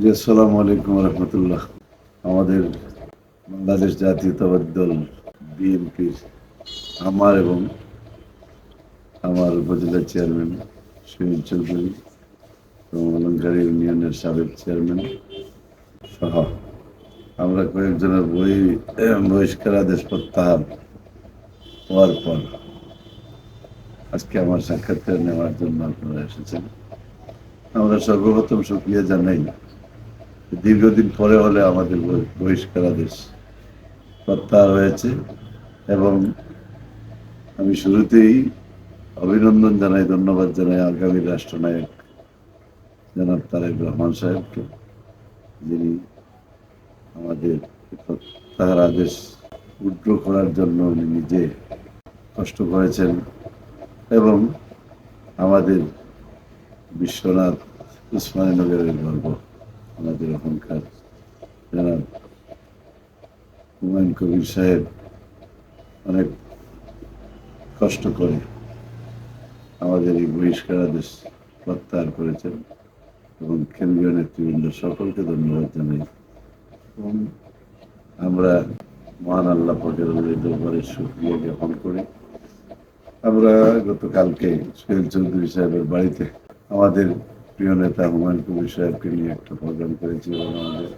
জি, আসসালামু আলাইকুম রহমতুল্লাহ। আমাদের বাংলাদেশ জাতীয়তাবাদী দল, বিএনপির আমার এবং আমার উপজেলা চেয়ারম্যান সুনীল চৌধুরী এবং অলঙ্কারী ইউনিয়নের সাবেক চেয়ারম্যান সহ। আমরা কয়েকজনের বই বহিষ্কার আদেশ প্রত্যাহার হওয়ার পর আজকে আমার সাক্ষাৎকার নেওয়ার জন্য আপনারা এসেছেন। আমরা সর্বপ্রথম সুক্রিয়া জানাই দীর্ঘদিন পরে হলে আমাদের বহি- বহিষ্কার আদেশ প্রত্যাহার হয়েছে এবং আমি শুরুতেই অভিনন্দন জানাই, ধন্যবাদ জানাই আগামী রাষ্ট্রনায়ক জনাব তারেক রহমান সাহেবকে, যিনি আমাদের প্রত্যাহার আদেশ উড্র করার জন্য উনি নিজে কষ্ট করেছেন এবং আমাদের বিশ্বনাথ উসমানীনগরের গর্ব। আমাদের এখনকার জনাব হুমায়ুন কবির সাহেব অনেক কষ্ট করে আমাদের এই বহিষ্কার আদেশ প্রত্যাহার করেছেন এবং কেন্দ্রীয় নেতৃবৃন্দ সকলকে ধন্যবাদ জানাই। এবং আমরা মহান আল্লাহ পাকের দরবারে সুক্রিয়া জ্ঞাপন করি। আমরা গতকালকে সোহেল চৌধুরী সাহেবের বাড়িতে আমাদের প্রিয় নেতা হুমায়ুন কবির সাহেবকে নিয়ে একটা প্রোগ্রাম করেছি এবং আমাদের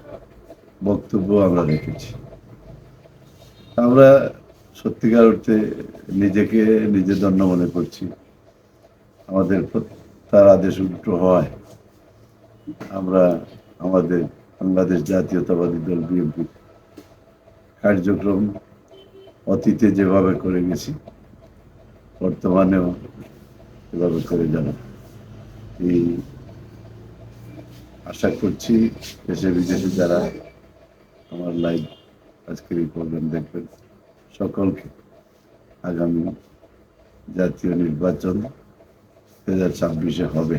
বক্তব্য আমরা রেখেছি। আমরা সত্যিকার অর্থে নিজেকে নিজে দণ্ড মনে করছি। আমাদের তার আদেশ উল্টো হয় আমরা আমাদের বাংলাদেশ জাতীয়তাবাদী দল বিএনপি কার্যক্রম অতীতে যেভাবে করে গেছি, বর্তমানেও এভাবে করে যাব। এই আশা করছি দেশে বিদেশে যারা আমার লাইভ আজকের এই প্রোগ্রাম দেখবেন, সকলকে আগামী জাতীয় নির্বাচন দু হাজার ছাব্বিশে হবে।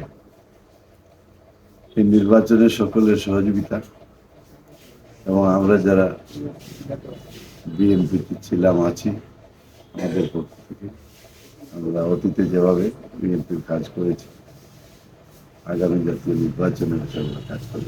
সেই নির্বাচনে সকলের সহযোগিতা এবং আমরা যারা বিএনপিতে ছিলাম, আছি, আমাদের পক্ষ থেকে আমরা অতীতে যেভাবে বিএনপির কাজ করেছি আগামী জাতীয় নির্বাচনে আমরা কাজ করব